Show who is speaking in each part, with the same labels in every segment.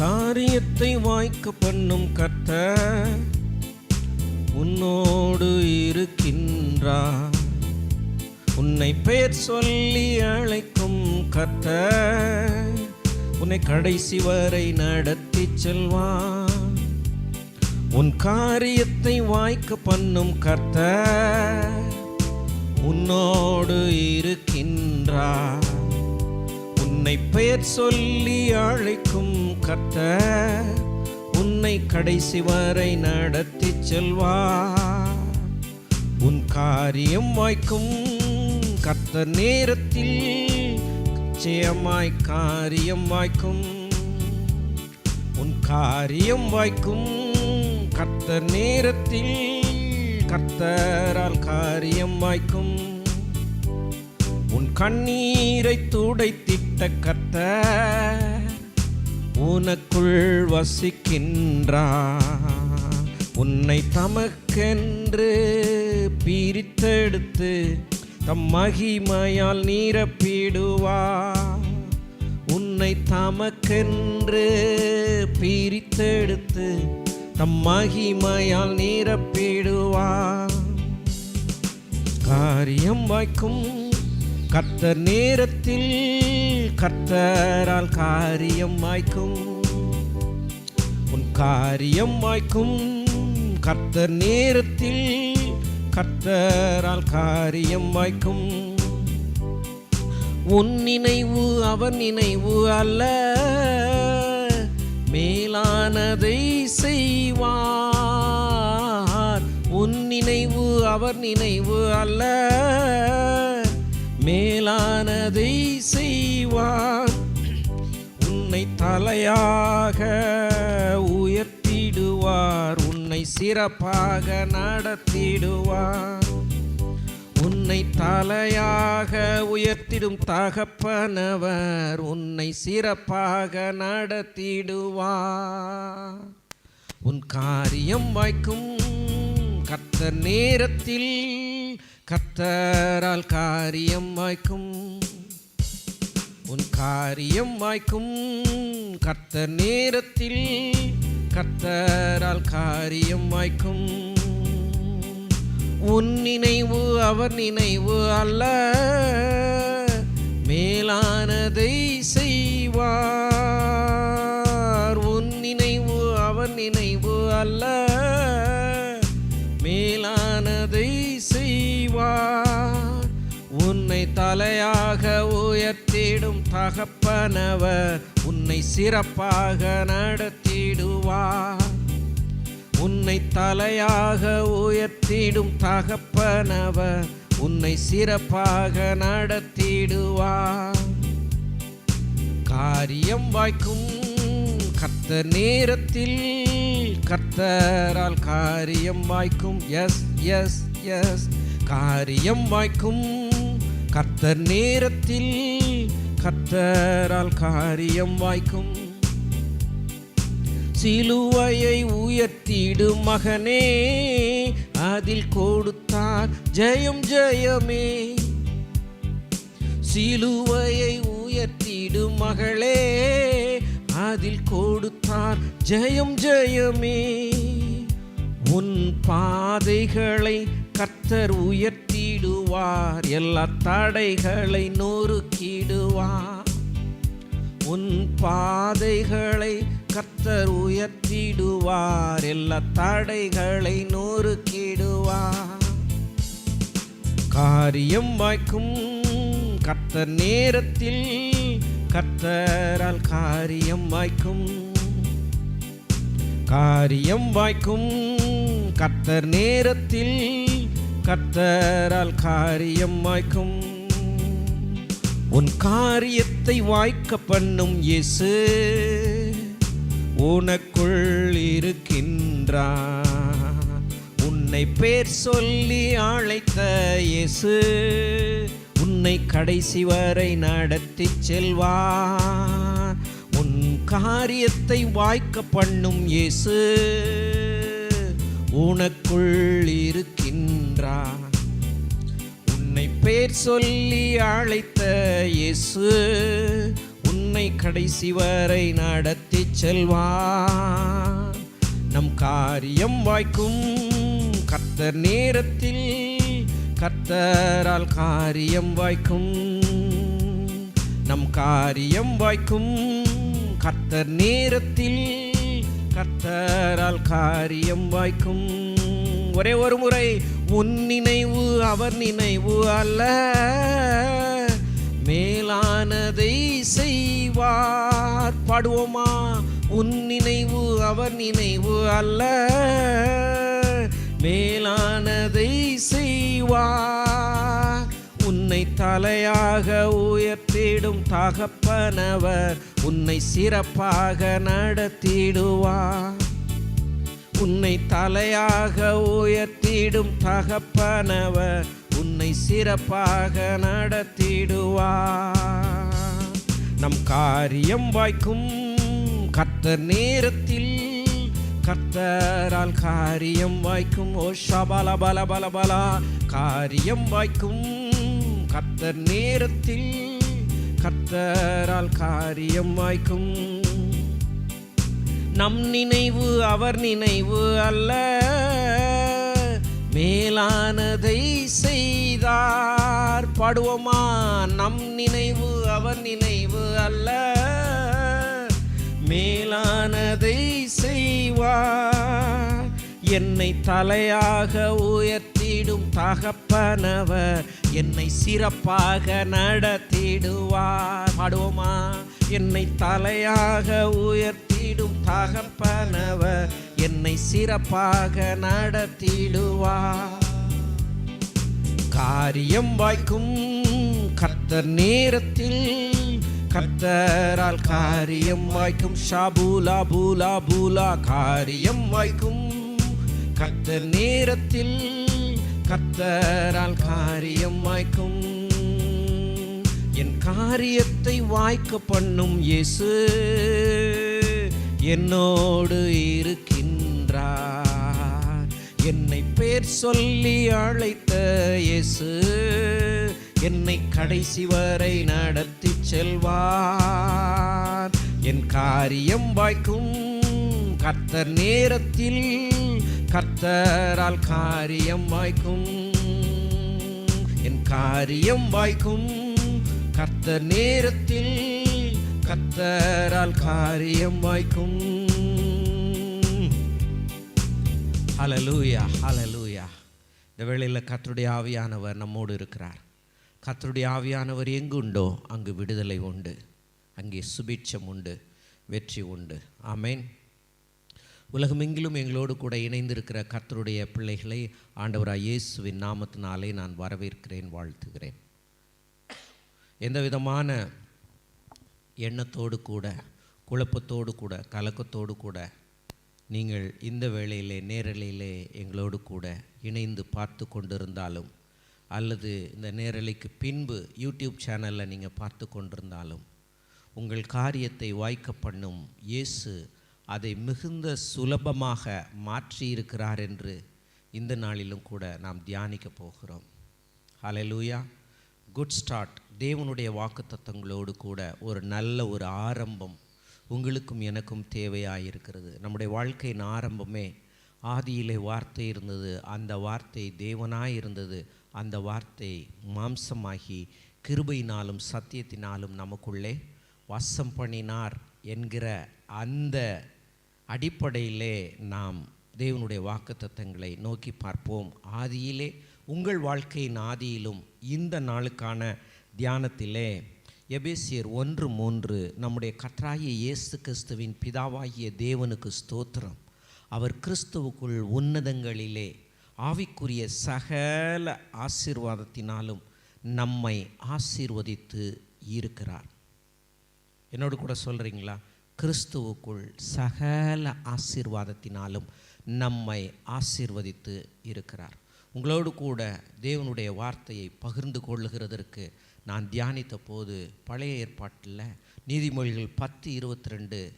Speaker 1: காரியத்தை வாய்க்க பண்ணும் கத்த உன்னோடு இருக்கின்றார். உன்னை பெயர் சொல்லி அழைக்கும் கத்த உன்னை கடைசி வரை நடத்தி செல்வான் உன் காரியத்தை வாய்க்க பண்ணும் கத்த உன்னோடு இருக்கின்றார். உன்னை பெயர் சொல்லி அழைக்கும் கர்த்தர் உன்னை கடைசி வரை நடத்தி செல்வா. உன் காரியம் வாய்க்கும் கத்த நேரத்தில் நிச்சயமாய் காரியம் வாய்க்கும். உன் காரியம் வாய்க்கும் கத்த நேரத்தில் கத்தரால் காரியம் வாய்க்கும். உன் கண்ணீரை துடைத்திட்ட கத்தர் உனக்குள் வசிக்கின்றான். உன்னை தமக்கென்று பிரித்தெடுத்து தம் மகிமையால் நீரப்பிடுவா உன்னை தமக்கென்று பிரித்தெடுத்து தம் மகிமையால் நீரப்பிடுவா காரியம் வாய்க்கும் கத்த நேரத்தில் கர்த்தரால் காரியம் வாய்க்கும். உன் காரியம் வாய்க்கும். கர்த்தர் நேரத்தில் கர்த்தரால் காரியம் வாய்க்கும். உன் நினைவு அவர் நினைவு அல்ல. மேலானதை செய்வார். உன் நினைவு அவர் நினைவு அல்ல. மேலானதை செய்வார். உன்னை தலையாக உயர்த்திடுவார். உன்னை சிறப்பாக நடத்திடுவார். உன்னை தலையாக உயர்த்திடும் தகப்பனவர் உன்னை சிறப்பாக நடத்திடுவார். உன் காரியம் வாய்க்கும் கத்த நேரத்தில் கர்த்தரால் காரியம் வாய்க்கும் உன் காரியம் வாய்க்கும். கர்த்தர் நேரத்தில் கர்த்தரால் காரியம் வாய்க்கும். உன் நினைவு அவர் நினைவு அல்ல மேலானதை செய்வார். உன் நினைவு அவர் நினைவு அல்ல தலையாக உயர்த்திடும் தகப்பனவர் உன்னை சிறப்பாக நடத்திடுவார். உன்னை தலையாக உயர்த்திடும் தகப்பனவர் உன்னை சிறப்பாக நடத்திடுவார். காரியம் வாய்க்கும் கத்த நேரத்தில் கர்த்தரால் காரியம் வாய்க்கும் எஸ் எஸ் எஸ். காரியம் வாய்க்கும் கர்த்தர் நேரத்தில் கர்த்தரால் காரியம் வாய்க்கும். சிலுவையை உயர்த்திடும் மகனே அதில் கொடுத்தார் ஜெயம் ஜெயமே. சிலுவையை உயர்த்திடும் மகளே அதில் கொடுத்தார் ஜெயம் ஜெயமே. உன் பாதைகளை கர்த்தர் உயர்த்திடுவார் எல்லா தடைகளை நொறுக்கிடுவார் உன் பாதைகளை கத்தர் உயர்த்திடுவார். எல்லா தடைகளை நொறுக்கிடுவார் காரியம் வாய்க்கும் கர்த்தர் நேரத்தில் கத்தரால் காரியம் வாய்க்கும். காரியம் வாய்க்கும் கத்தர் நேரத்தில் கத்தரால் காரியம் வாய்க்கும். உன் காரியத்தை வாய்க்க பண்ணும் இயேசு உனக்குள் இருக்கின்றா உன்னை பேர் சொல்லி அழைத்த இயேசு உன்னை கடைசி வரை நடத்தி செல்வார். உன் காரியத்தை வாய்க்க பண்ணும் இயேசு உனக்குள் இருக்கிறா உன்னை பேர் சொல்லி அழைத்த இயேசு உன்னை கடைசி வரை நடத்தி செல்வா நம் காரியம் வாய்க்கும் கர்த்தர் நேரத்தில் கர்த்தரால் காரியம் வாய்க்கும். நம் காரியம் வாய்க்கும் கர்த்தர் நேரத்தில் கர்த்தரால் காரியம் வாய்க்கும். ஒரே ஒரு முறை உன் நினைவு அவர் நினைவு அல்ல. மேலானதை செய்வார். பாடுவோமா? உன் நினைவு அவர் நினைவு அல்ல. மேலானதை செய்வார். உன்னை தலையாக உயர்த்திடும் தகப்பனவர் உன்னை சிறப்பாக நடத்திடுவார். உன்னை தலையாக உயர்த்திடும் தகப்பனவர் உன்னை சிறப்பாக நடத்திடுவார். நம் காரியம் வாய்க்கும் கர்த்தர் நேரத்தில் கர்த்தரால் காரியம் வாய்க்கும். ஓ ஷபல பல பல பலா. காரியம் வாய்க்கும் கர்த்தர் நேரத்தில் கர்த்தரால் காரியம் வாய்க்கும். நம் நினைவு அவர் நினைவு அல்ல. மேலானதை செய்தார். பாடுவோமா? நம் நினைவு அவர் நினைவு அல்ல. மேலானதை செய்வார். என்னை தலையாக உயர்த்திடும் தகப்பனவர். என்னை சிறப்பாக நடத்திடுவார். பாடுவோமா? என்னை தலையாக உயர்த்திடும் தகப்பனவர் என்னை சிறப்பாக நடத்திடுவார். காரியம் வாய்க்கும் கர்த்தர் நேரத்தில் கர்த்தரால் காரியம் வாய்க்கும் ஷாபூலா பூலா பூலா காரியம் வாய்க்கும் கர்த்தர் நேரத்தில் கர்த்தரால் காரியம் வாய்க்கும். என் காரியத்தை வாய்க்க பண்ணும் இயேசு. என்னோடு இருக்கின்றார். என்னை பேர் சொல்லி அழைத்த இயேசு என்னை கடைசி வரை நடத்தி செல்வார். என் காரியம் வாய்க்கும் கர்த்தர் நேரத்தில் கர்த்தரால் காரியம் வாய்க்கும். என் காரியம் வாய்க்கும் கர்த்தர் நேரத்தில் கத்தரால் காரியம் வாய்க்கும். ஹலலூயா ஹலலூயா இந்த வேளையில் கத்தருடைய ஆவியானவர் நம்மோடு இருக்கிறார். கத்தருடைய ஆவியானவர் எங்கு உண்டோ அங்கு விடுதலை உண்டு. அங்கே சுபிட்சம் உண்டு வெற்றி உண்டு. ஆமேன். உலகமெங்கிலும் எங்களோடு கூட இணைந்திருக்கிற கர்த்தருடைய பிள்ளைகளை ஆண்டவராக இயேசுவின் நாமத்தினாலே நான் வரவேற்கிறேன் வாழ்த்துகிறேன். எந்த விதமான எண்ணத்தோடு கூட குழப்பத்தோடு கூட கலக்கத்தோடு கூட நீங்கள் இந்த வேளையிலே நேரலையிலே எங்களோடு கூட இணைந்து பார்த்து கொண்டிருந்தாலும் அல்லது இந்த நேரலைக்கு பின்பு யூடியூப் சேனலில் நீங்கள் பார்த்து கொண்டிருந்தாலும் உங்கள் காரியத்தை வாய்க்க பண்ணும் இயேசு அதை மிகுந்த சுலபமாக மாற்றியிருக்கிறார் என்று இந்த நாளிலும் கூட நாம் தியானிக்க போகிறோம். ஹலலூயா குட் ஸ்டார்ட் தேவனுடைய வாக்குத்தத்தங்களோடு கூட ஒரு நல்ல ஒரு ஆரம்பம் உங்களுக்கும் எனக்கும் தேவையாயிருக்கிறது. நம்முடைய வாழ்க்கையின் ஆரம்பமே ஆதியிலே வார்த்தை இருந்தது அந்த வார்த்தை தேவனாய் இருந்தது அந்த வார்த்தை மாம்சமாகி கிருபையினாலும் சத்தியத்தினாலும் நமக்குள்ளே வாசம் பண்ணினார் என்கிற அந்த அடிப்படையிலே நாம் தேவனுடைய வாக்குத்தத்தங்களை நோக்கி பார்ப்போம். ஆதியிலே உங்கள் வாழ்க்கையின் ஆதியிலும் இந்த நாளுக்கான தியானத்திலே எபேசியர் ஒன்று மூன்று நம்முடைய கற்றாய இயேசு கிறிஸ்துவின் பிதாவாகிய தேவனுக்கு ஸ்தோத்திரம். அவர் கிறிஸ்துவுக்குள் உன்னதங்களிலே ஆவிக்குரிய சகல ஆசீர்வாதத்தினாலும் நம்மை ஆசீர்வதித்து இருக்கிறார். என்னோடு கூட சொல்கிறீங்களா கிறிஸ்துவுக்குள் சகல ஆசீர்வாதத்தினாலும் நம்மை ஆசீர்வதித்து இருக்கிறார். உங்களோடு கூட தேவனுடைய வார்த்தையை பகிர்ந்து கொள்ளுகிறதற்கு நான் தியானித்த போது பழைய ஏற்பாட்டில் நீதிமொழிகள் பத்து இருபத்தி ரெண்டு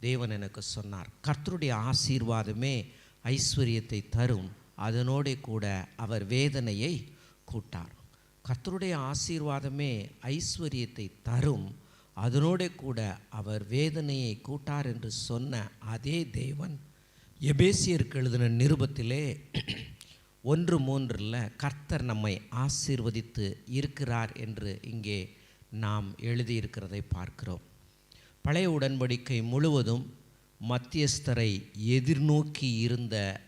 Speaker 1: தேவன் எனக்கு சொன்னார் கர்த்தருடைய ஆசீர்வாதமே ஐஸ்வர்யத்தை தரும். அதனோடே கூட அவர் வேதனையை கூட்டார். கர்த்தருடைய ஆசீர்வாதமே ஐஸ்வர்யத்தை தரும். அதனோட கூட அவர் வேதனையை கூட்டார் என்று சொன்ன அதே தேவன். எபேசியருக்கு எழுதின நிருபத்திலே ஒன்று மூன்றில் கர்த்தர் நம்மை ஆசீர்வதித்து இருக்கிறார் என்று இங்கே நாம் எழுதியிருக்கிறதை பார்க்கிறோம். பழைய உடன்படிக்கை முழுவதும் மத்தியஸ்தரை எதிர்நோக்கி இருந்த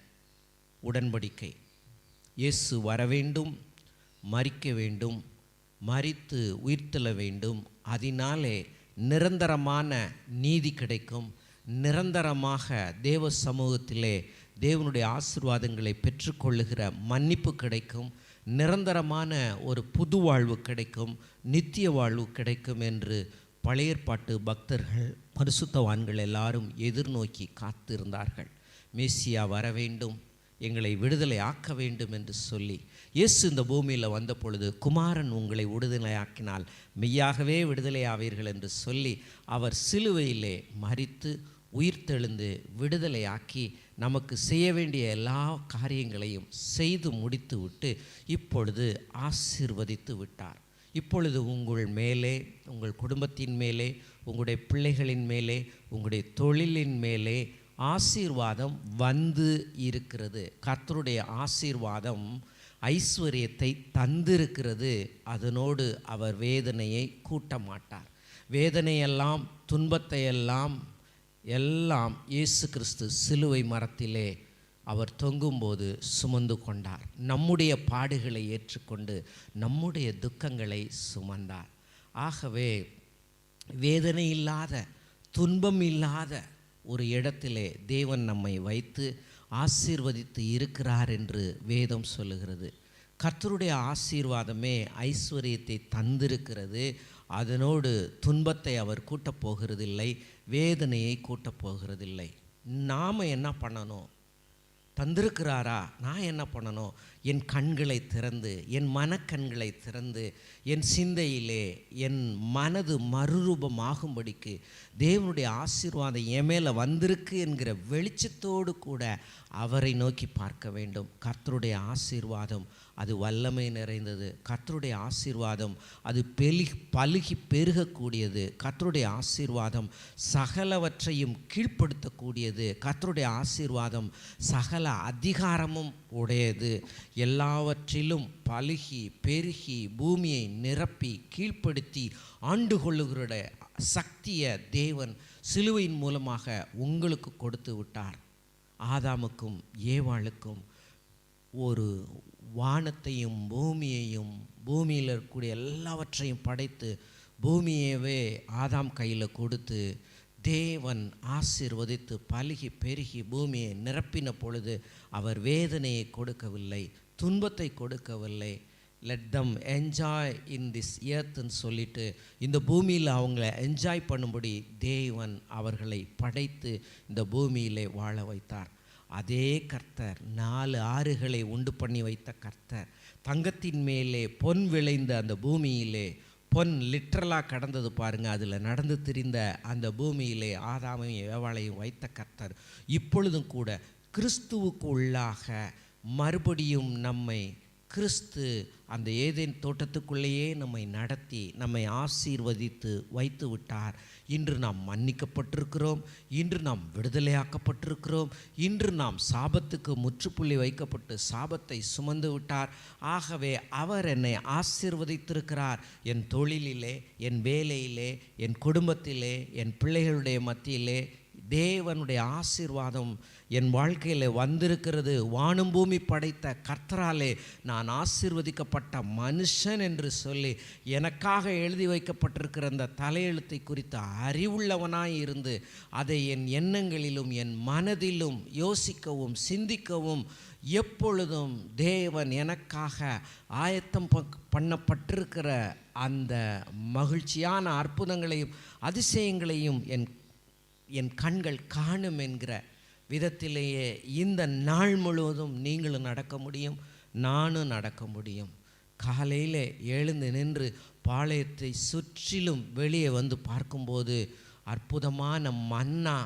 Speaker 1: உடன்படிக்கை. இயேசு வரவேண்டும் மறிக்க வேண்டும் மறித்து உயிர்த்தெழ வேண்டும். அதனாலே நிரந்தரமான நீதி கிடைக்கும். நிரந்தரமாக தேவ சமூகத்திலே தேவனுடைய ஆசீர்வாதங்களை பெற்றுக்கொள்ளுகிற மன்னிப்பு கிடைக்கும் நிரந்தரமான ஒரு புது வாழ்வு கிடைக்கும் நித்திய வாழ்வு கிடைக்கும் என்று பழையற்பாட்டு பக்தர்கள் பரிசுத்தவான்கள் எல்லாரும் எதிர்நோக்கி காத்திருந்தார்கள். மேசியா வர வேண்டும் எங்களை விடுதலை ஆக்க வேண்டும் என்று சொல்லி இயேசு இந்த பூமியில் வந்த பொழுது குமாரன் உங்களை விடுதலையாக்கினால் மெய்யாகவே விடுதலை ஆவீர்கள் என்று சொல்லி அவர் சிலுவையிலே மறித்து உயிர்த்தெழுந்து விடுதலையாக்கி நமக்கு செய்ய வேண்டிய எல்லா காரியங்களையும் செய்து முடித்து விட்டு இப்பொழுது ஆசிர்வதித்து விட்டார். இப்பொழுது உங்கள் மேலே உங்கள் குடும்பத்தின் மேலே உங்களுடைய பிள்ளைகளின் மேலே உங்களுடைய தொழிலின் மேலே ஆசீர்வாதம் வந்து இருக்கிறது. கர்த்தருடைய ஆசீர்வாதம் ஐஸ்வர்யத்தை தந்திருக்கிறது. அதனோடு அவர் வேதனையை கூட்ட மாட்டார் வேதனையெல்லாம் துன்பத்தையெல்லாம் எல்லாம் இயேசு கிறிஸ்து சிலுவை மரத்திலே அவர் தொங்கும்போது சுமந்து கொண்டார். நம்முடைய பாடுகளை ஏற்றுக்கொண்டு நம்முடைய துக்கங்களை சுமந்தார். ஆகவே வேதனை இல்லாத துன்பம் இல்லாத ஒரு இடத்திலே தேவன் நம்மை வைத்து ஆசீர்வதித்து இருக்கிறார் என்று வேதம் சொல்லுகிறது. கர்த்தருடைய ஆசீர்வாதமே ஐஸ்வர்யத்தை தந்திருக்கிறது. அதனோடு துன்பத்தை அவர் கூட்டப் போகிறதில்லை. வேதனையை கூட்டப் போகிறதில்லை. நாம் என்ன பண்ணணும்? தந்திருக்கிறாரா? நான் என்ன பண்ணணும்? என் கண்களை திறந்து என் மனக்கண்களை திறந்து என் சிந்தையிலே என் மனது மறுரூபமாகும்படிக்கு தேவனுடைய ஆசீர்வாதம் என் மேலே வந்திருக்கு என்கிற வெளிச்சத்தோடு கூட அவரை நோக்கி பார்க்க வேண்டும். கர்த்தருடைய ஆசீர்வாதம் அது வல்லமை நிறைந்தது. கத்தருடைய ஆசீர்வாதம் அது பெலி பழுகி பெருகக்கூடியது. கத்தருடைய ஆசீர்வாதம் சகலவற்றையும் கீழ்ப்படுத்தக்கூடியது. கத்தருடைய ஆசீர்வாதம் சகல அதிகாரமும் உடையது. எல்லாவற்றிலும் பழுகி பெருகி பூமியை நிரப்பி கீழ்ப்படுத்தி ஆண்டு கொள்ளுகிற சக்தியை தேவன் சிலுவையின் மூலமாக உங்களுக்கு கொடுத்து விட்டார். ஆதாமுக்கும் ஏவாளுக்கும் ஒரு வானத்தையும் பூமியையும் பூமியில் இருக்கக்கூடிய எல்லாவற்றையும் படைத்து பூமியவே ஆதாம் கையில் கொடுத்து தேவன் ஆசீர்வதித்து பலுகி பெருகி பூமியை நிரப்பின பொழுது அவர் வேதனையை கொடுக்கவில்லை துன்பத்தை கொடுக்கவில்லை. Let them enjoy in this இயர்த்துன்னு சொல்லிட்டு இந்த பூமியில் அவங்கள என்ஜாய் பண்ணும்படி தேவன் அவர்களை படைத்து இந்த பூமியிலே வாழ வைத்தார். அதே கர்த்தர் நாலு ஆறுகளை உண்டு பண்ணி வைத்த கர்த்தர். தங்கத்தின் மேலே பொன் விளைந்த அந்த பூமியிலே பொன் லிட்ரலாக கடந்தது பாருங்கள் அதில் நடந்து திரிந்த அந்த பூமியிலே ஆதாமையும் ஏவாளையும் வைத்த கர்த்தர். இப்பொழுதும் கூட கிறிஸ்துவுக்கு உள்ளாக மறுபடியும் நம்மை கிறிஸ்து அந்த ஏதேன் தோட்டத்துக்குள்ளேயே நம்மை நடத்தி நம்மை ஆசீர்வதித்து வைத்து விட்டார். இன்று நாம் மன்னிக்கப்பட்டிருக்கிறோம். இன்று நாம் விடுதலையாக்கப்பட்டிருக்கிறோம். இன்று நாம் சாபத்துக்கு முற்றுப்புள்ளி வைக்கப்பட்டு சாபத்தை சுமந்து விட்டார். ஆகவே அவர் என்னை ஆசீர்வதித்திருக்கிறார். என் தொழிலிலே என் வேலையிலே என் குடும்பத்திலே என் பிள்ளைகளுடைய மத்தியிலே தேவனுடைய ஆசீர்வாதம் என் வாழ்க்கையில் வந்திருக்கிறது. வானும் பூமி படைத்த கர்த்தராலே நான் ஆசீர்வதிக்கப்பட்ட மனுஷன் என்று சொல்லி எனக்காக எழுதி வைக்கப்பட்டிருக்கிற அந்த தலையெழுத்தை குறித்த அறிவுள்ளவனாய் இருந்து அதை என் எண்ணங்களிலும் என் மனதிலும் யோசிக்கவும் சிந்திக்கவும் எப்பொழுதும் தேவன் எனக்காக ஆயத்தம் பண்ணப்பட்டிருக்கிற அந்த மகிழ்ச்சியான அற்புதங்களையும் அதிசயங்களையும் என் என் கண்கள் காணும் என்கிற விதத்திலேயே இந்த நாள் முழுவதும் நீங்களும் நடக்க முடியும் நானும் நடக்க முடியும். காலையில் எழுந்து நின்று பாளையத்தை சுற்றிலும் வெளியே வந்து பார்க்கும்போது அற்புதமான மன்னா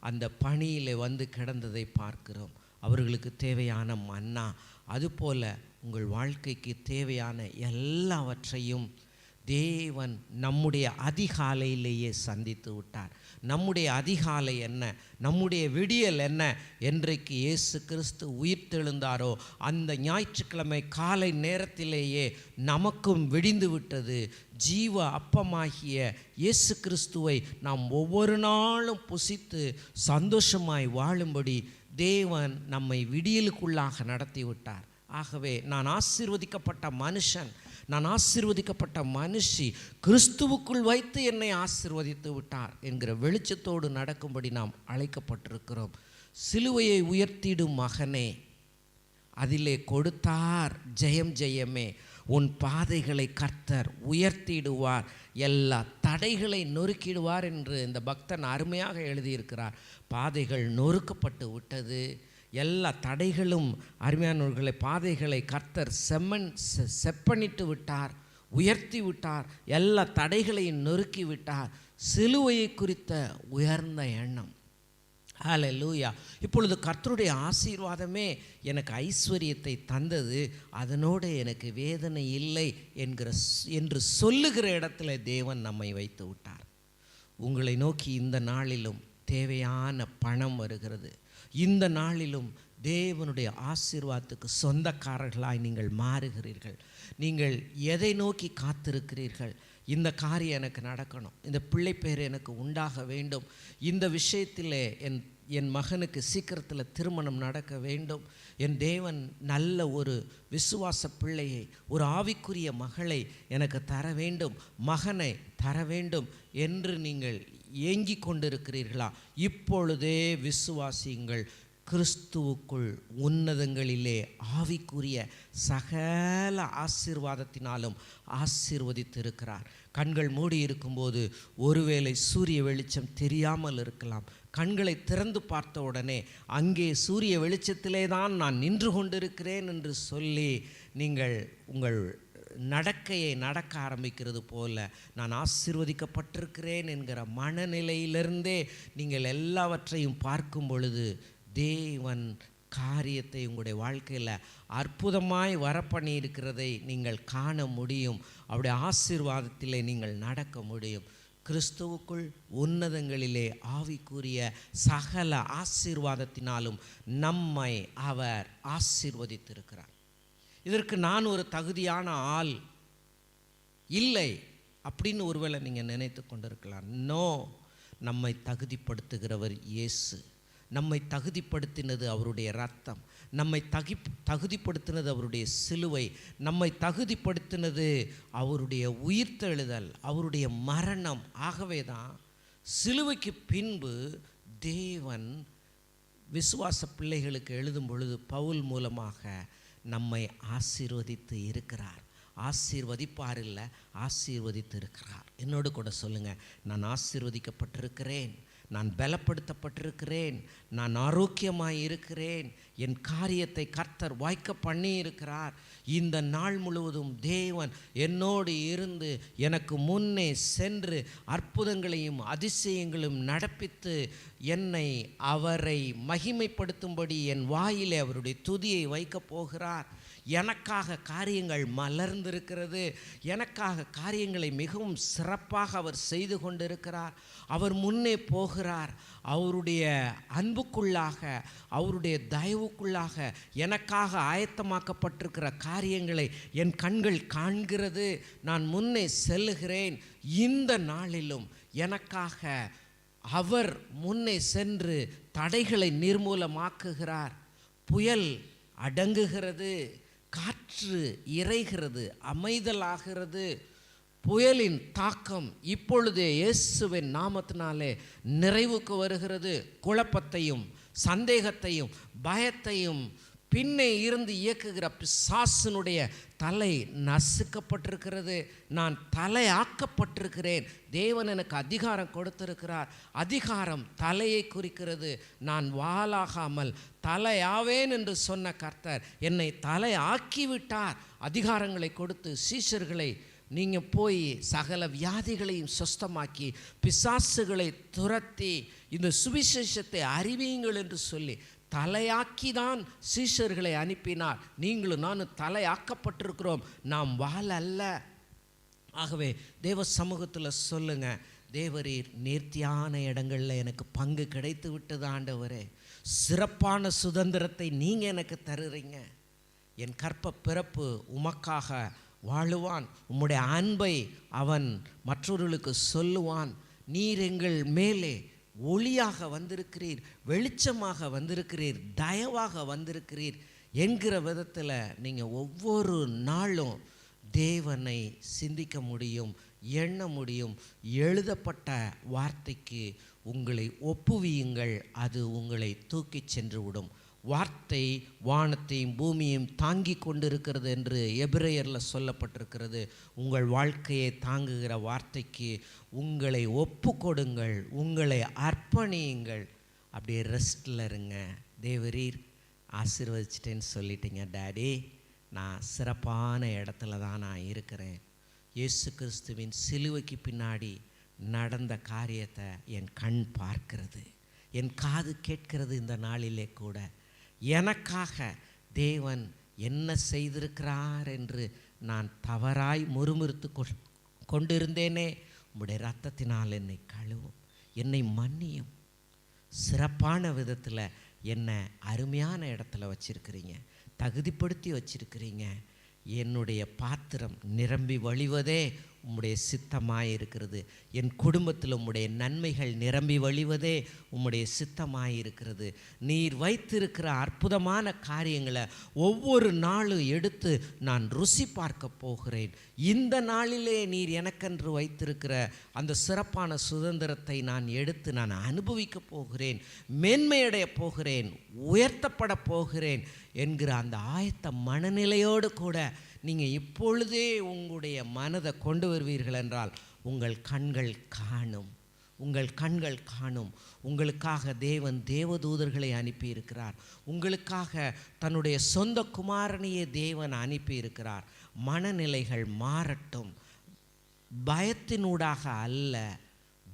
Speaker 1: அந்த பணியில் வந்து கிடந்ததை பார்க்கிறோம். அவர்களுக்கு தேவையான மன்னா. அதுபோல் உங்கள் வாழ்க்கைக்கு தேவையான எல்லாவற்றையும் தேவன் நம்முடைய அதிகாலையிலேயே சந்தித்து விட்டார். நம்முடைய அதிகாலை என்ன? நம்முடைய விடியல் என்ன? என்றைக்கு இயேசு கிறிஸ்து உயிர்த்தெழுந்தாரோ அந்த ஞாயிற்றுக்கிழமை காலை நேரத்திலேயே நமக்கும் விடிந்து விட்டது. ஜீவ அப்பமாகிய இயேசு கிறிஸ்துவை நாம் ஒவ்வொரு நாளும் புசித்து சந்தோஷமாய் வாழும்படி தேவன் நம்மை விடியலுக்குள்ளாக நடத்தி விட்டார். ஆகவே நான் ஆசீர்வதிக்கப்பட்ட மனுஷன். நான் ஆசீர்வதிக்கப்பட்ட மனுஷி கிறிஸ்துவுக்குள் வைத்து என்னை ஆசீர்வதித்து விட்டார் என்கிற வெளிச்சத்தோடு நடக்கும்படி நாம் அழைக்கப்பட்டிருக்கிறோம். சிலுவையை உயர்த்திடும் மகனே அதிலே கொடுத்தார் ஜெயம் ஜெயமே. உன் பாதைகளை கர்த்தர் உயர்த்திடுவார் எல்லா தடைகளை நொறுக்கிடுவார் என்று இந்த பக்தன் அருமையாக எழுதியிருக்கிறார். பாதைகள் நொறுக்கப்பட்டு விட்டது. எல்லா தடைகளும் அருமையானவர்களை பாதைகளை கர்த்தர் செம்மன் செ- செப்பனிட்டு விட்டார் உயர்த்தி விட்டார் எல்லா தடைகளையும் நொறுக்கி விட்டார். சிலுவையை குறித்த உயர்ந்த எண்ணம். ஹalleluya. இப்பொழுது கர்த்தருடைய ஆசீர்வாதமே எனக்கு ஐஸ்வர்யத்தை தந்தது. அதனோடு எனக்கு வேதனை இல்லை என்கிற என்று சொல்லுகிற இடத்துல தேவன் நம்மை வைத்து விட்டார். உங்களை நோக்கி இந்த நாளிலும் தேவையான பணம் வருகிறது. இந்த நாளிலும் தேவனுடைய ஆசீர்வாதத்துக்கு சொந்தக்காரர்களாய் நீங்கள் மாறுகிறீர்கள். நீங்கள் எதை நோக்கி காத்திருக்கிறீர்கள்? இந்த காரியம் எனக்கு நடக்கணும். இந்த பிள்ளை பேர் எனக்கு உண்டாக வேண்டும். இந்த விஷயத்திலே என் என் மகனுக்கு சீக்கிரத்தில் திருமணம் நடக்க வேண்டும். என் தேவன் நல்ல ஒரு விசுவாச பிள்ளையை ஒரு ஆவிக்குரிய மகளை எனக்கு தர வேண்டும். மகனை தர வேண்டும் என்று நீங்கள் ஏங்கிக் கொண்டிருக்கிறீர்களா இப்பொழுதே விசுவாசியுங்கள் கிறிஸ்துவுக்குள் உன்னதங்களிலே ஆவிக்குரிய சகல ஆசீர்வாதத்தினாலும் ஆசீர்வதித்திருக்கிறார். கண்கள் மூடி இருக்கும்போது ஒருவேளை சூரிய வெளிச்சம் தெரியாமல் இருக்கலாம். கண்களை திறந்து பார்த்த உடனே அங்கே சூரிய வெளிச்சத்திலே தான் நான் நின்று கொண்டிருக்கிறேன் என்று சொல்லி நீங்கள் உங்கள் நடக்கையை நடக்க ஆரம்பிக்கிறது போல நான் ஆசிர்வதிக்கப்பட்டிருக்கிறேன் என்கிற மனநிலையிலிருந்தே நீங்கள் எல்லாவற்றையும் பார்க்கும் பொழுது தேவன் காரியத்தை உங்களுடைய வாழ்க்கையில் அற்புதமாய் வரப்பண்ணி இருக்கிறதை நீங்கள் காண முடியும். அவருடைய ஆசீர்வாதத்திலே நீங்கள் நடக்க முடியும். கிறிஸ்துவுக்குள் உன்னதங்களிலே ஆவிக்குரிய சகல ஆசீர்வாதத்தினாலும் நம்மை அவர் ஆசீர்வதித்திருக்கிறார். இதற்கு நான் ஒரு தகுதியான ஆள் இல்லை அப்படின்னு ஒருவேளை நீங்கள் நினைத்து கொண்டிருக்கலாம். நோ நம்மை தகுதிப்படுத்துகிறவர் இயேசு. நம்மை தகுதிப்படுத்தினது அவருடைய ரத்தம் நம்மை தகி தகுதிப்படுத்தினது அவருடைய சிலுவை. நம்மை தகுதிப்படுத்தினது அவருடைய உயிர்த்தெழுதல் அவருடைய மரணம். ஆகவே தான் சிலுவைக்கு பின்பு தேவன் விசுவாச பிள்ளைகளுக்கு எழுதும் பொழுது பவுல் மூலமாக நம்மை ஆசீர்வதித்து இருக்கிறார். ஆசீர்வதிப்பார் இல்லை ஆசீர்வதித்து இருக்கிறார். என்னோடு கூட சொல்லுங்கள் நான் ஆசீர்வதிக்கப்பட்டிருக்கிறேன். நான் பலப்படுத்தப்பட்டிருக்கிறேன். நான் ஆரோக்கியமாக இருக்கிறேன். என் காரியத்தை கர்த்தர் வாய்க்க பண்ணியிருக்கிறார். இந்த நாள் முழுவதும் தேவன் என்னோடு இருந்து எனக்கு முன்னே சென்று அற்புதங்களையும் அதிசயங்களும் நடப்பித்து என்னை அவரை மகிமைப்படுத்தும்படி என் வாயிலே அவருடைய துதியை வைக்கப் போகிறார். எனக்காக காரியங்கள் மலர்ந்திருக்கிறது. எனக்காக காரியங்களை மிகவும் சிறப்பாக அவர் செய்து கொண்டிருக்கிறார். அவர் முன்னே போகிறார். அவருடைய அன்புக்குள்ளாக அவருடைய தயவுக்குள்ளாக எனக்காக ஆயத்தமாக்கப்பட்டிருக்கிற காரியங்களை என் கண்கள் காண்கிறது. நான் முன்னே செல்லுகிறேன். இந்த நாளிலும் எனக்காக அவர் முன்னே சென்று தடைகளை நிர்மூலமாக்குகிறார். புயல் அடங்குகிறது. காற்று இறைகிறது. அமைதலாகிறது. புயலின் தாக்கம் இப்பொழுதே இயேசுவின் நாமத்தினாலே நிறைவுக்கு வருகிறது. குழப்பத்தையும் சந்தேகத்தையும் பயத்தையும் பின்னே இருந்து இயக்குகிற பிசாசனுடைய தலை நசுக்கப்பட்டிருக்கிறது. நான் தலையாக்கப்பட்டிருக்கிறேன். தேவன் எனக்கு அதிகாரம் கொடுத்திருக்கிறார். அதிகாரம் தலையை குறிக்கிறது. நான் வாளாகாமல் தலையாவேன் என்று சொன்ன கர்த்தர் என்னை தலையாக்கிவிட்டார். அதிகாரங்களை கொடுத்து சீஷர்களை நீங்கள் போய் சகல வியாதிகளையும் சுஸ்தமாக்கி பிசாசுகளை துரத்தி இந்த சுவிசேஷத்தை அறிவியுங்கள் என்று சொல்லி தலையாக்கி தான் சீஷர்களை அனுப்பினார். நீங்களும் நானும் தலையாக்கப்பட்டிருக்கிறோம். நாம் வாழ அல்ல. ஆகவே தேவ சமூகத்தில் சொல்லுங்க தேவரீர் நேர்த்தியான இடங்களில் எனக்கு பங்கு கிடைத்து விட்டது ஆண்டவரே. சிறப்பான சுதந்திரத்தை நீங்கள் எனக்கு தருறீங்க. என் கற்ப பிறப்பு உமக்காக வாழுவான். உம்முடைய அன்பை அவன் மற்றவர்களுக்கு சொல்லுவான். நீர் எங்கள் மேலே ஒளியாக வந்திருக்கிறீர் வெளிச்சமாக வந்திருக்கிறீர் தயவாக வந்திருக்கிறீர் என்கிற விதத்தில் நீங்கள் ஒவ்வொரு நாளும் தேவனை சிந்திக்க முடியும் எண்ண முடியும். எழுதப்பட்ட வார்த்தைக்கு உங்களை ஒப்புவியுங்கள் அது உங்களை தூக்கிச் சென்று விடும். வார்த்தை வானத்தையும் பூமியையும் தாங்கி கொண்டிருக்கிறது என்று எபிரேயரில் சொல்லப்பட்டிருக்கிறது. உங்கள் வாழ்க்கையை தாங்குகிற வார்த்தைக்கு உங்களை ஒப்பு கொடுங்கள் உங்களை அர்ப்பணியுங்கள். அப்படியே ரெஸ்டில் இருங்க. தேவரீர் ஆசீர்வதிச்சிட்டேன்னு சொல்லிட்டீங்க டாடி நான் சிறப்பான இடத்துல தான் நான் இருக்கிறேன். இயேசு கிறிஸ்துவின் சிலுவைக்கு பின்னாடி நடந்த காரியத்தை என் கண் பார்க்கிறது. என் காது கேட்கிறது இந்த நாளிலே கூட. எனக்காக தேவன் என்ன செய்திருக்கிறார் என்று நான் தவறாய் முறுமுறுத்து கொண்டிருந்தேனே. உம்முடைய ரத்தத்தினால் என்னை கழுவும் என்னை மன்னியும். சிறப்பான விதத்தில் என்னை அருமையான இடத்துல வச்சுருக்கிறீங்க தகுதிப்படுத்தி வச்சுருக்கிறீங்க. என்னுடைய பாத்திரம் நிரம்பி வழிவதே உம்முடைய சித்தமாக இருக்கிறது என் குடும்பத்தில் உம்முடைய நன்மைகள் நிரம்பி வழிவதே உம்முடைய சித்தமாக இருக்கிறது நீர் வைத்திருக்கிற அற்புதமான காரியங்களை ஒவ்வொரு நாளும் எடுத்து நான் ருசி பார்க்க போகிறேன். இந்த நாளிலே நீர் எனக்கென்று வைத்திருக்கிற அந்த சிறப்பான சுதந்திரத்தை நான் எடுத்து நான் அனுபவிக்க போகிறேன். மேன்மையடைய போகிறேன். உயர்த்தப்பட போகிறேன் என்கிற அந்த ஆயத்த மனநிலையோடு கூட நீங்கள் இப்பொழுதே உங்களுடைய மனதை கொண்டு வருவீர்கள் என்றால் உங்கள் கண்கள் காணும். உங்கள் கண்கள் காணும். உங்களுக்காக தேவன் தேவதூதர்களை அனுப்பியிருக்கிறார். உங்களுக்காக தன்னுடைய சொந்த குமாரனையே தேவன் அனுப்பியிருக்கிறார். மனநிலைகள் மாறட்டும். பயத்தினூடாக அல்ல.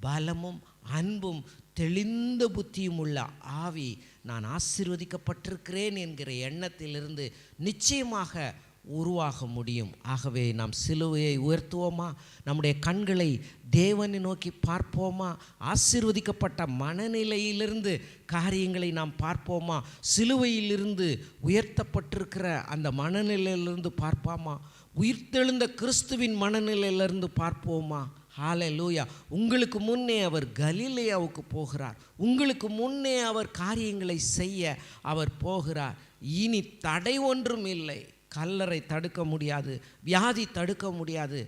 Speaker 1: பலமும் அன்பும் தெளிந்த புத்தியும் உள்ள ஆவி நான் ஆசீர்வதிக்கப்பட்டிருக்கிறேன் என்கிற எண்ணத்திலிருந்து நிச்சயமாக உருவாக முடியும். ஆகவே நாம் சிலுவையை உயர்த்துவோமா? நம்முடைய கண்களை தேவனை நோக்கி பார்ப்போமா? ஆசீர்வதிக்கப்பட்ட மனநிலையிலிருந்து காரியங்களை நாம் பார்ப்போமா? சிலுவையிலிருந்து உயர்த்தப்பட்டிருக்கிற அந்த மனநிலையிலிருந்து பார்ப்போமா? உயிர்த்தெழுந்த கிறிஸ்துவின் மனநிலையிலிருந்து பார்ப்போமா? ஹாலே லூயா உங்களுக்கு முன்னே அவர் கலிலேயாவுக்கு போகிறார். உங்களுக்கு முன்னே அவர் காரியங்களை செய்ய அவர் போகிறார். இனி தடை ஒன்றும் இல்லை. கல்லறை தடுக்க முடியாது வியாதி தடுக்க முடியாது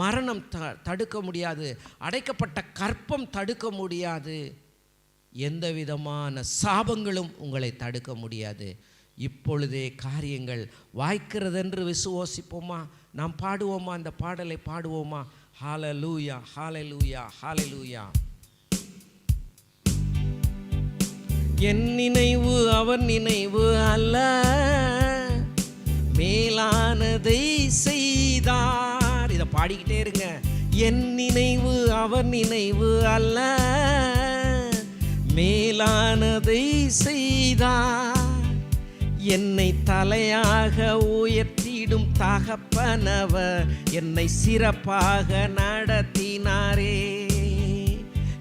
Speaker 1: மரணம் த தடுக்க முடியாது அடைக்கப்பட்ட கற்பம் தடுக்க முடியாது. எந்த விதமான சாபங்களும் உங்களை தடுக்க முடியாது. இப்பொழுதே காரியங்கள் வாய்க்கிறதென்று விசுவோசிப்போமா? நாம் பாடுவோமா? அந்த பாடலை பாடுவோமா? ஹாலலூயா ஹால லூயா என் நினைவு அவன் நினைவு அல்ல. மேலானதை செய்தார். இதை பாடிக்கிட்டே இருங்க. என் நினைவு அவர் நினைவு அல்ல. மேலானதை செய்தார். என்னை தலையாக உயர்த்திடும் தகப்பனவர் என்னை சிறப்பாக நடத்தினாரே.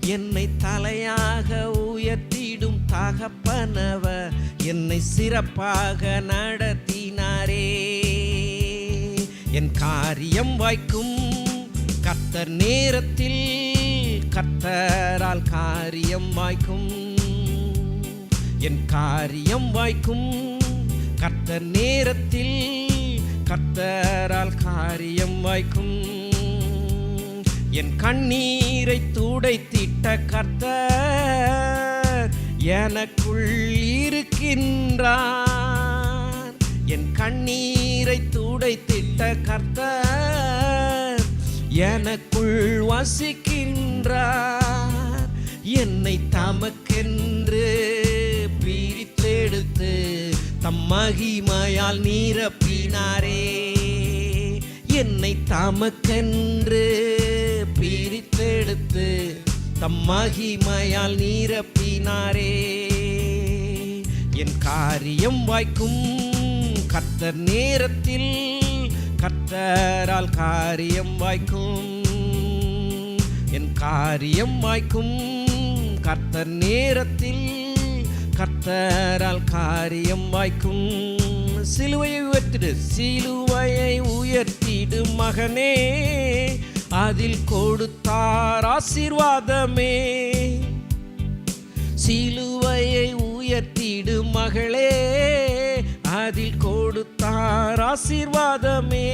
Speaker 1: என்னை தலையாக உயர்த்திடும் தகப்பனவர் என்னை சிறப்பாக நடத்தினாரே என் காரியம் வாய்க்கும் கத்தர் நேரத்தில் கத்தரால் காரியம் வாய்க்கும். என் காரியம் வாய்க்கும் கர்த்தர் நேரத்தில் கர்த்தரால் காரியம் வாய்க்கும். என் கண்ணீரை துடைத்திட்ட கர்த்தர் எனக்குள் இருக்கின்றார். என் கண்ணீரை துடைத்திட்ட கர்த்தர் எனக்குள் வசிக்கின்றார். என்னை தமக்கென்று பிரித்தெடுத்து தம் மகிமையால் நீரப்பினாரே. என்னை தமக்கென்று பிரித்தெடுத்து தம் மகிமையால் நீரப்பினாரே. என் காரியம் வாய்க்கும் கர்த்தர் நேரத்தில் கத்தரால் காரியம் வாய்க்கும். என் காரியம் வாய்க்கும். கர்த்தர் நேரத்தில் கத்தரால் காரியம் வாய்க்கும். சிலுவையை உயர்த்திடு சிலுவையை உயர்த்திடு மகனே. அதில் கொடுத்தார் ஆசீர்வாதமே. சிலுவையை உயர்த்திடு மகளே. அதில் கொடுத்தார். ஆசீர்வாதமே.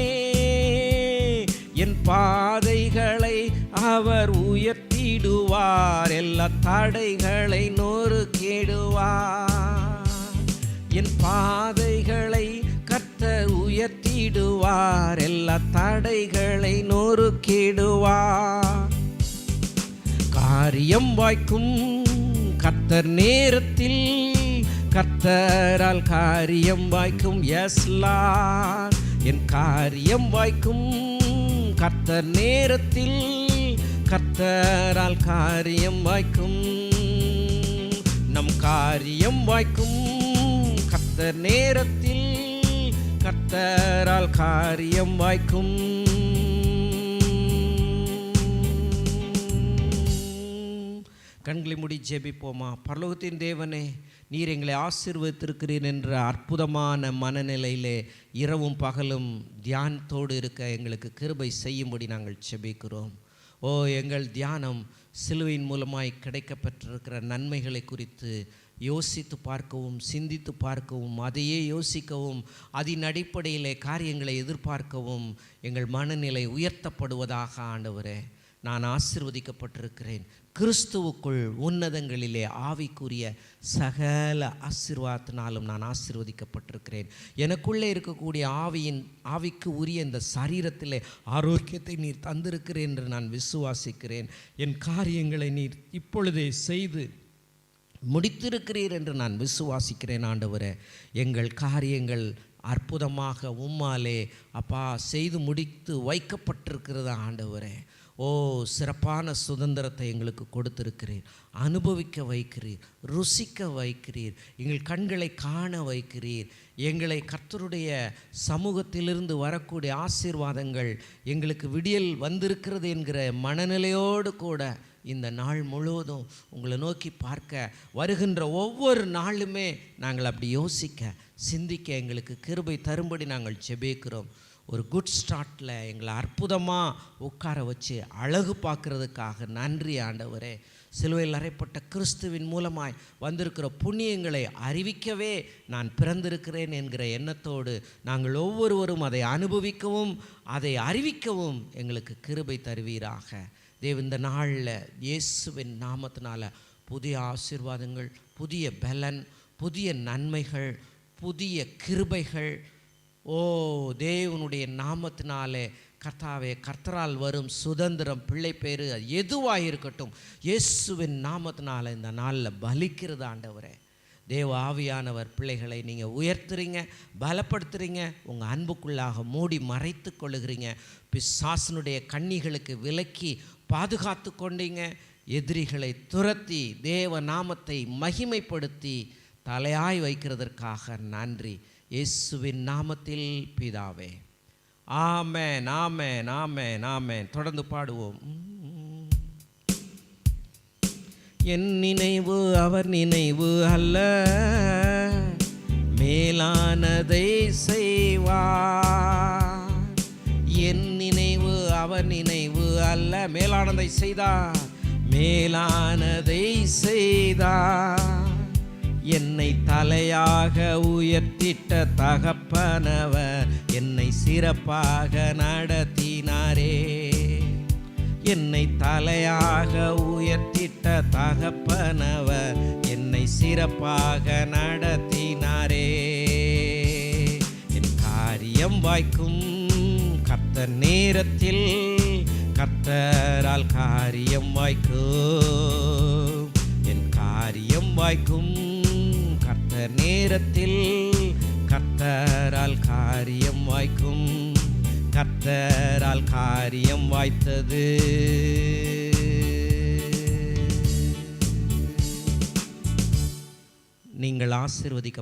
Speaker 1: என் பாதைகளை அவர் உயர்த்திடுவார். எல்லா தடைகளை நொறுக்கிடுவார் என் பாதைகளை கர்த்தர் உயர்த்திடுவார். எல்லா தடைகளை நொறுக்கிடுவார் காரியம் வாய்க்கும் கர்த்தர் நேரத்தில் கர்த்தரால் காரியம் வாய்க்கும் எஸ்லா என் காரியம் வாய்க்கும் கர்த்தர் நேரத்தில் கர்த்தரால் காரியம் வாய்க்கும் நம் காரியம் வாய்க்கும் கர்த்தர் நேரத்தில் கர்த்தரால் காரியம் வாய்க்கும். கண்களை முடி ஜெபிப்போமா? பரலோகத்தின் தேவனே நீர் எங்களை ஆசீர்வதித்திருக்கிறீர் என்ற அற்புதமான மனநிலையிலே இரவும் பகலும் தியானத்தோடு இருக்க எங்களுக்கு கிருபை செய்யும்படி நாங்கள் செபிக்கிறோம். ஓ எங்கள் தியானம் சிலுவையின் மூலமாய் கிடைக்கப்பெற்றிருக்கிற நன்மைகளை குறித்து யோசித்து பார்க்கவும் சிந்தித்து பார்க்கவும் அதையே யோசிக்கவும் அதன் அடிப்படையிலே காரியங்களை எதிர்பார்க்கவும் எங்கள் மனநிலை உயர்த்தப்படுவதாக ஆண்டவரே நான் ஆசிர்வதிக்கப்பட்டிருக்கிறேன். கிறிஸ்துவுக்குள் உன்னதங்களிலே ஆவிக்குரிய சகல ஆசிர்வாதத்தினாலும் நான் ஆசிர்வதிக்கப்பட்டிருக்கிறேன். எனக்குள்ளே இருக்கக்கூடிய ஆவியின் ஆவிக்கு உரிய இந்த சரீரத்திலே ஆரோக்கியத்தை நீர் தந்திருக்கிறேன் என்று நான் விசுவாசிக்கிறேன். என் காரியங்களை நீர் இப்பொழுதே செய்து முடித்திருக்கிறீர் என்று நான் விசுவாசிக்கிறேன் ஆண்டவரே. எங்கள் காரியங்கள் அற்புதமாக உம்மாலே அப்பா செய்து முடித்து வைக்கப்பட்டிருக்கிறதா ஆண்டவரே. ஓ சிறப்பான சுதந்திரத்தை எங்களுக்கு கொடுத்திருக்கிறீர். அனுபவிக்க வைக்கிறீர். ருசிக்க வைக்கிறீர். எங்கள் கண்களை காண வைக்கிறீர். எங்களை கர்த்தருடைய சமூகத்திலிருந்து வரக்கூடிய ஆசீர்வாதங்கள் எங்களுக்கு விடியல் வந்திருக்கிறது என்கிற மனநிலையோடு கூட இந்த நாள் முழுவதும் உங்களை நோக்கி பார்க்க வருகின்ற ஒவ்வொரு நாளுமே நாங்கள் அப்படி யோசிக்க சிந்திக்க எங்களுக்கு கிருபை தரும்படி நாங்கள் செபிக்கிறோம் ஒரு குட் ஸ்டார்ட்டில் எங்களை அற்புதமாக உட்கார வச்சு அழகு பார்க்கறதுக்காக நன்றி ஆண்டவரே. சிலுவையில் அறைப்பட்ட கிறிஸ்துவின் மூலமாய் வந்திருக்கிற புண்ணியங்களை அறிவிக்கவே நான் பிறந்திருக்கிறேன் என்கிற எண்ணத்தோடு நாங்கள் ஒவ்வொருவரும் அதை அனுபவிக்கவும் அதை அறிவிக்கவும் எங்களுக்கு கிருபை தருவீராக. தேவ இந்த நாளில் இயேசுவின் நாமத்தினால புதிய ஆசீர்வாதங்கள் புதிய பலன் புதிய நன்மைகள் புதிய கிருபைகள் ஓ தேவனுடைய நாமத்தினாலே கர்த்தாவே கர்த்தரால் வரும் சுதந்திரம் பிள்ளை பேர் அது எதுவாக இருக்கட்டும் இயேசுவின் நாமத்தினால இந்த நாளில் பலிக்கிறது ஆண்டவரே. தேவ ஆவியானவர் பிள்ளைகளை நீங்கள் உயர்த்துறீங்க பலப்படுத்துறீங்க உங்கள் அன்புக்குள்ளாக மூடி மறைத்து கொள்ளுகிறீங்க. பிசாசனுடைய கண்ணிகளுக்கு விலக்கி பாதுகாத்து கொண்டீங்க. எதிரிகளை துரத்தி தேவ நாமத்தை மகிமைப்படுத்தி தலையாய் வைக்கிறதற்காக நன்றி. இயேசுவின் நாமத்தில் பிதாவே. ஆமே நாமே நாமே நாமே தொடர்ந்து பாடுவோம். என் நினைவு அவர் நினைவு அல்ல. மேலானதை செய்வார். என் நினைவு அவர் நினைவு அல்ல. மேலானதை செய்தார். மேலானதை செய்தார். என்னை தலையாக உயர்த்திட்ட தகப்பனவர் என்னை சிறப்பாக நடத்தினாரே. என்னை தலையாக உயர்த்திட்ட தகப்பனவர் என்னை சிறப்பாக நடத்தினாரே. என் காரியம் வாய்க்கும் கத்த நேரத்தில் கத்தரால் காரியம் வாய்க்கும். என் காரியம் வாய்க்கும் நேரத்தில் கத்தரால் காரியம் வாய்க்கும் கத்தரால் காரியம் வாய்த்தது. நீங்கள் ஆசிர்வதிக்க